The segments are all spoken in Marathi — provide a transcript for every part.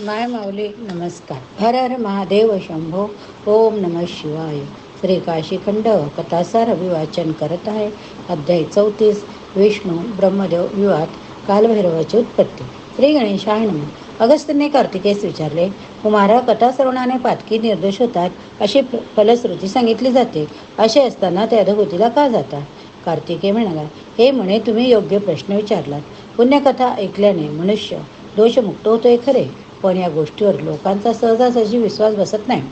माय माऊली नमस्कार. हर हर महादेव शंभो ओम नम शिवाय. श्री काशीखंड कथासार अभिवाचन करत आहे. अध्याय चौतीस विष्णू ब्रह्मदेव विवाद कालभैरवाची उत्पत्ती. श्री गणेशाय नम. अगस्त्यने कार्तिकेस विचारले कुमारा कथाश्रवणाने पातकी निर्दोष होतात अशी फलश्रुती सांगितली जाते. असे असताना ते अधोगतीला का जातात? कार्तिके म्हणाला हे म्हणे तुम्ही योग्य प्रश्न विचारलात. पुण्यकथा ऐकल्याने मनुष्य दोषमुक्त होतोय खरे. पण या गोष्टीवर लोकांचा सहजासहजी विश्वास बसत नाही.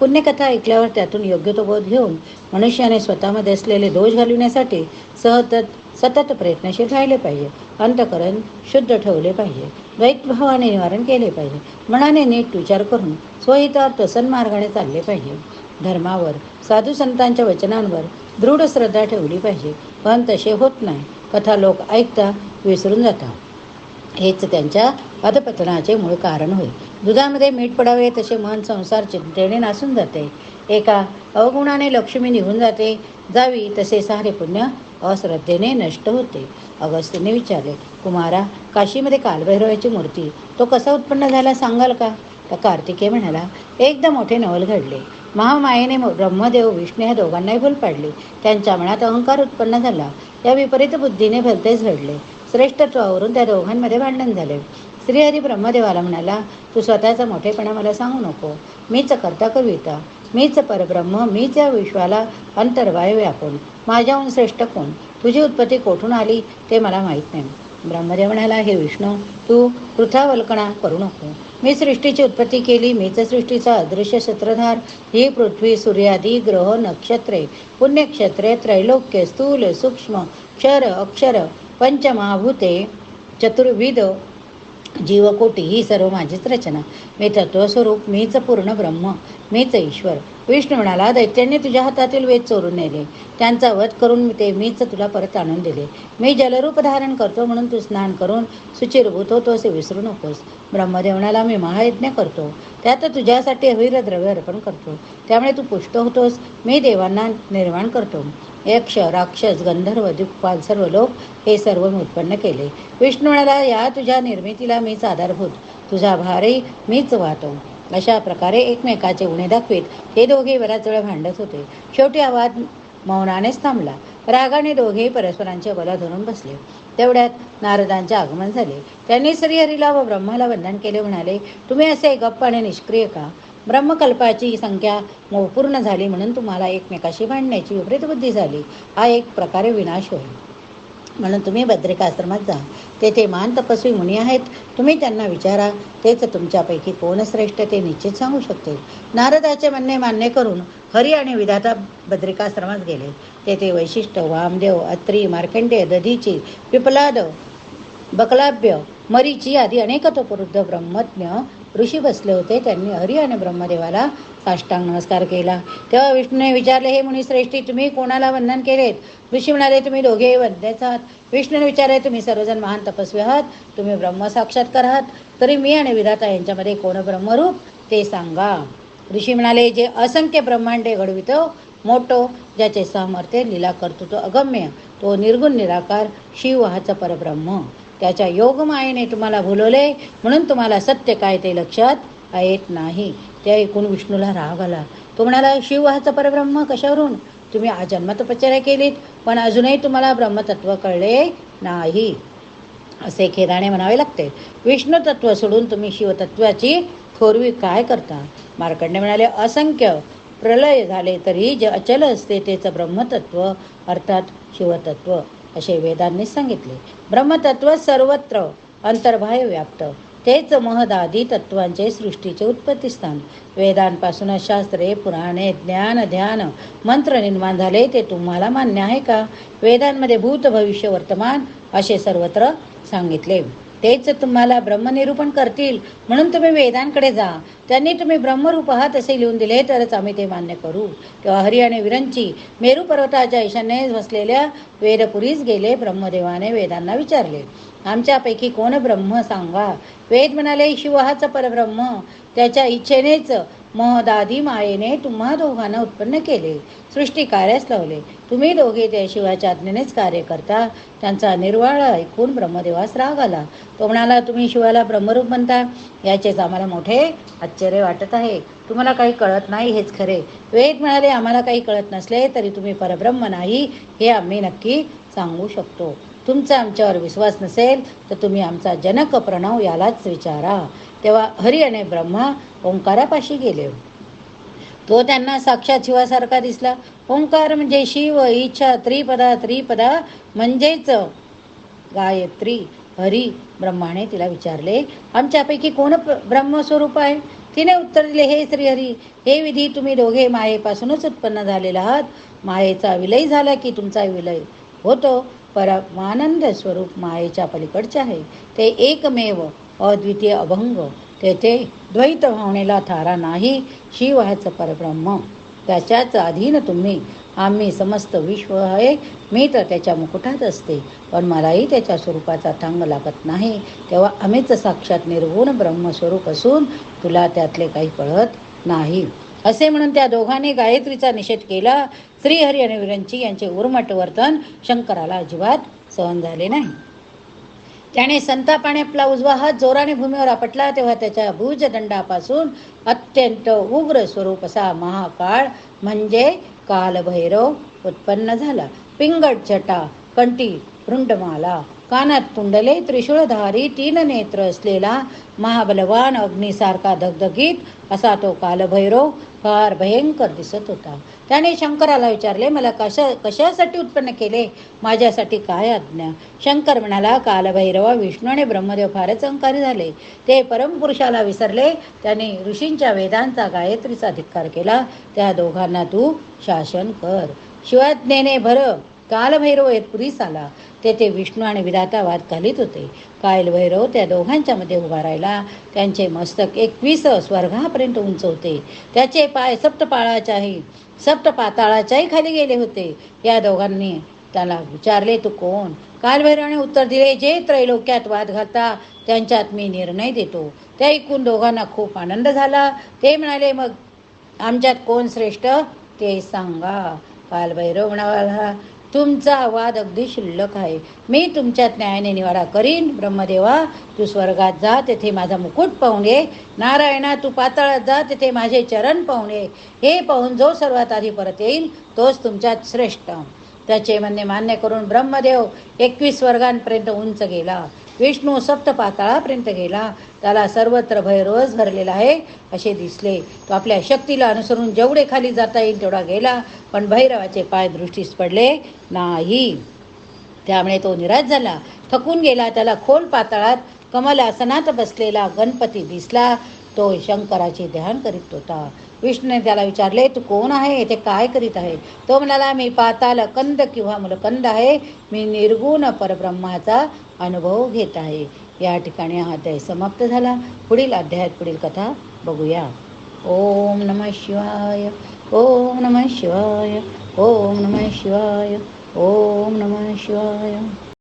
पुण्यकथा ऐकल्यावर त्यातून योग्य तो बोध घेऊन मनुष्याने स्वतःमध्ये असलेले दोष घालविण्यासाठी सतत सतत प्रयत्नशील राहिले पाहिजे. अंतकरण शुद्ध ठेवले पाहिजे. द्वैतभावाने निवारण केले पाहिजे. मनाने नीट विचार करून स्वहितार्थ सन्मार्गाने चालले पाहिजे. धर्मावर साधू संतांच्या वचनांवर दृढ श्रद्धा ठेवली पाहिजे. पण तसे होत नाही. कथा लोक ऐकता विसरून जातात. हेच त्यांच्या अधपतनाचे मूळ कारण होय. दुधामध्ये मीठ पडावे तसे मन संसार चिंतेने नासून जाते. एका अवगुणाने लक्ष्मी निघून जाते. जावी तसे सारे पुण्य अश्रद्धेने नष्ट होते. अगस्तीने विचारले कुमारा काशीमध्ये कालभैरवाची मूर्ती तो कसा उत्पन्न झाला सांगाल का? तर कार्तिकेय म्हणाला एकदा मोठे नवल घडले. महामायेने ब्रह्मदेव विष्णू ह्या दोघांनाही भूल पाडली. त्यांच्या मनात अहंकार उत्पन्न झाला. या विपरीत बुद्धीने भलतेच घडले. श्रेष्ठत्वावरून त्या दोघांमध्ये भांडण झाले. श्रीहरी ब्रह्मदेवाला म्हणाला तू स्वतःचा मोठेपणा मला सांगू नको. मीच करता कविता. मीच परब्रह्म. मीच या विश्वाला अंतर्वाय व्यापून माझ्याहून श्रेष्ठ कोण? तुझी उत्पत्ती कोठून आली ते मला माहीत नाही. ब्रह्मदेव म्हणाला हे विष्णू तू पृथावल्कणा करू नको. मी सृष्टीची उत्पत्ती केली. मीच सृष्टीचा अदृश्य सूत्रधार. ही पृथ्वी सूर्यादी ग्रह नक्षत्रे पुण्यक्षत्रे त्रैलोक्य स्थूल सूक्ष्म क्षर अक्षर पंचमहाभूते चतुर्विध जीवकोटी ही सर्व माझीच रचना. मी तत्वस्वरूप मीच पूर्ण ब्रह्म मीच ईश्वर. विष्णू म्हणाला दैत्यांनी तुझ्या हातातील वेद चोरून नेले. त्यांचा वध करून मी ते मीच तुला परत आणून दिले. मी जलरूप धारण करतो म्हणून तू स्नान करून सुचिरभूत होतो असे विसरू नकोस. ब्रह्मदेवनाला मी महायज्ञ करतो. त्यात तुझ्यासाठी अविर द्रव्य अर्पण करतो. त्यामुळे तू पुष्ट होतोस. मी देवांना निर्माण करतो. यक्ष राक्षस गंधर्व दिक्पाल सर्व लोक हे सर्व उत्पन्न केले. विष्णू म्हणाला या तुझ्या निर्मितीला मीच आधारभूत तुझा भारही मीच वाहतो. अशा प्रकारे एकमेकाचे उणे दाखवीत. हे दोघे बराच वेळा भांडत होते. शेवटी आवाज मौनानेच थांबला. रागाने दोघेही परस्परांचे बला धरून बसले. तेवढ्यात नारदांचे आगमन झाले. त्यांनी श्रीहरीला व ब्रह्माला वंदन केले. म्हणाले तुम्ही असे गप्प आणि निष्क्रिय का? ब्रह्मकल्पाची संख्या पूर्ण झाली म्हणून तुम्हाला एकमेकाशी भांडण्याची विपरीत बुद्धी झाली. हा एक प्रकारे विनाश होईल. म्हणून तुम्ही बद्रिकाश्रमात जा. तेथे मान तपस्वी मुनी आहेत. तुम्ही त्यांना विचारा. तेच तुमच्यापैकी कोण श्रेष्ठ ते निश्चित सांगू शकते नारदाचे म्हणणे मान्य करून हरी आणि विधाता बद्रिकाश्रमात गेले. तेथे वैशिष्ट्य वामदेव अत्री मार्कंडेय दधीची पिपलाद बकलाभ्य मरीची आदी अनेक तोपरुद्ध ब्रह्मज्ञ ऋषी बसले होते. त्यांनी हरी आणि ब्रह्मदेवाला साष्टांग नमस्कार केला. तेव्हा विष्णूने विचारले हे मुनी श्रेष्ठी तुम्ही कोणाला वंदन केलेत? ऋषी म्हणाले तुम्ही दोघेही वंद्यच आहात. विष्णूने विचारले तुम्ही सर्वजण महान तपस्वी आहात. तुम्ही ब्रह्म साक्षात्कार आहात. तरी मी आणि विधाता यांच्यामध्ये कोण ब्रह्मरूप ते सांगा. ऋषी म्हणाले जे असंख्य ब्रह्मांडे घडवितो मोठो ज्याचे सामर्थ्य लीला तो अगम्य तो निर्गुण निराकार शिव हाच परब्रह्म. त्याच्या योगमायेने तुम्हाला भुलवले म्हणून तुम्हाला सत्य काय ते लक्षात येत नाही. ते ऐकून विष्णूला राग आला. तो म्हणाला शिव हाचा परब्रह्म कशावरून? तुम्ही आजन्म केलीत पण अजूनही तुम्हाला ब्रह्मतत्व कळले नाही. असे खेदाने म्हणावे लागते. विष्णू तत्व सोडून तुम्ही शिवतत्वाची थोरवी काय करता? मार्कंडे म्हणाले असंख्य प्रलय झाले तरी जे अचल असते तेच ब्रह्मतत्व अर्थात शिवतत्व. असे वेदांनी सांगितले. ब्रह्मतत्व सर्वत्र अंतर्बाह्य व्याप्त. तेच महदादी तत्वांचे सृष्टीचे उत्पत्तीस्थान वेदांपासूनच शास्त्रे पुराणे ज्ञान ध्यान मंत्र निर्माण झाले ते तुम्हाला मान्य आहे का? वेदांमध्ये भूत भविष्य वर्तमान असे सर्वत्र सांगितले. तेच तुम्हाला ब्रह्मनिरूपण करतील. म्हणून तुम्ही वेदांकडे जा. त्यांनी तुम्ही ब्रह्मरूप आहात असे लिहून दिले तरच आम्ही ते मान्य करू. तेव्हा हरी आणि विरंची मेरू पर्वताच्या ईशान्य बसलेल्या वेदपुरीस गेले ब्रह्मदेवाने वेदांना विचारले. आमच्यापैकी कोण ब्रह्म सांगा? वेद म्हणाले शिव हाच परब्रह्म. त्याच्या इच्छेनेच महदादी मायेने तुम्हा दोघांना उत्पन्न केले सृष्टी कार्यास लावले तुम्ही दोघे त्या शिवाच्या आज्ञेनेच कार्य करता. त्यांचा निर्वाळ ऐकून ब्रह्मदेवास राग आला. तो म्हणाला तुम्ही शिवाला ब्रह्मरूप म्हणता? याचेच आम्हाला मोठे आश्चर्य वाटत आहे. तुम्हाला काही कळत नाही हेच खरे. वेद म्हणाले आम्हाला काही कळत नसले तरी तुम्ही परब्रह्म नाही हे आम्ही नक्की सांगू शकतो. तुमचा आमच्यावर विश्वास नसेल तर तुम्ही आमचा जनक प्रणव यालाच विचारा. तेव्हा हरी आणि ब्रह्मा ओंकारापाशी गेले. तो त्यांना साक्षात शिवासारखा दिसला. ओंकार म्हणजे शिव इच्छा त्रिपदा त्रिपदा म्हणजेच गायत्री. हरी ब्रह्माने तिला विचारले आमच्यापैकी कोण प्र- ब्रह्मस्वरूप आहे? तिने उत्तर दिले हे श्रीहरी हे विधी तुम्ही दोघे मायेपासूनच उत्पन्न झालेला आहात. मायेचा विलय झाला की तुमचा विलय होतो. परमानंद स्वरूप मायेच्या पलीकडचे आहे. ते एकमेव अद्वितीय अभंग. तेथे द्वैत भावनेला थारा नाही शिव ह्याचं परब्रह्म. त्याच्याच अधीन तुम्ही. आम्ही समस्त विश्व आहे मी तर त्याच्या मुकुटात असते. पण मलाही त्याच्या स्वरूपाचा थांग लागत नाही. तेव्हा आम्हीच साक्षात निर्गुण ब्रह्मस्वरूप असून तुला त्यातले काही कळत नाही. असे म्हणून त्या दोघांनी गायत्रीचा निषेध केला. श्रीहरी आणि विरंची यांचे उर्मट वर्तन शंकराला अजिबात सहन झाले नाही. त्याने संतापाने आपला उजवा हात जोराने भूमीवर आपटला तेव्हा त्याच्या भुजदंडापासून अत्यंत उग्र स्वरूप असा महाकाळ म्हणजे कालभैरव उत्पन्न झाला. पिंगट जटा कंटी रुंडमाला कानात कुंडले त्रिशूळधारी तीन नेत्र असलेला महाबलवान अग्नीसारखा धगधगीत असा तो कालभैरव फार भयंकर दिसत होता. त्याने शंकराला विचारले मला कशा कशासाठी उत्पन्न केले? माझ्यासाठी काय आज्ञा? शंकर म्हणाला कालभैरवा विष्णू आणि ब्रह्मदेव फारच अंकारी झाले. ते परमपुरुषाला विसरले. त्याने ऋषींच्या वेदांचा गायत्रीचा धिक्कार केला. त्या दोघांना तू शासन कर. शिवाज्ञेने भर कालभैरव येतपुरीस आला. तेथे विष्णू आणि विधाता वाद घालीत होते. कालभैरव त्या दोघांच्या मध्ये उभा राहिला. त्यांचे मस्तक एकवीस स्वर्गापर्यंत उंच होते त्याचे पाय सप्तपाळाच्याही सप्त पाताळाच्याही खाली गेले होते. या दोघांनी त्याला विचारले तू कोण? कालभैरवाने उत्तर दिले जे त्रैलोक्यात वाद घालता त्यांच्यात मी निर्णय देतो. ते ऐकून दोघांना खूप आनंद झाला. ते म्हणाले मग आमच्यात कोण श्रेष्ठ? ते सांगा. कालभैरव म्हणाला तुमचा वाद अगदी शिल्लक आहे. मी तुमच्यात न्यायाने निवाडा करीन. ब्रह्मदेवा तू स्वर्गात जा तेथे माझा मुकुट पाहून ये. नारायणा तू पाताळात जा तेथे माझे चरण पाहून ये. हे पाहून जो सर्वात आधी परत येईल तोच तुमच्यात श्रेष्ठ. त्याचे म्हणणे मान्य करून ब्रह्मदेव एकवीस वर्गांपर्यंत उंच गेला. विष्णू सप्त पाताळापर्यंत गेला. त्याला सर्वत्र भैरवच भरलेला आहे असे दिसले. तो आपल्या शक्तीला अनुसरून जेवढे खाली जाता येईल तेवढा गेला पण भैरवाचे पाय दृष्टीस पडले नाही. त्यामुळे तो निराश झाला. थकून गेला त्याला खोल पाताळात कमलासनात बसलेला गणपती दिसला. तो शंकराचे ध्यान करीत होता. विष्णूने त्याला विचारले तू कोण आहे? येथे काय करीत आहे? तो म्हणाला मी पाताल कंद किंवा मुलकंद आहे. मी निर्गुण परब्रह्माचा अनुभव घेत आहे. या ठिकाणी हा अध्याय समाप्त झाला. पुढील अध्यायात पुढील कथा बघूया. ओम नमः शिवाय ओम नमः शिवाय ओम नमः शिवाय ओम नमः शिवाय.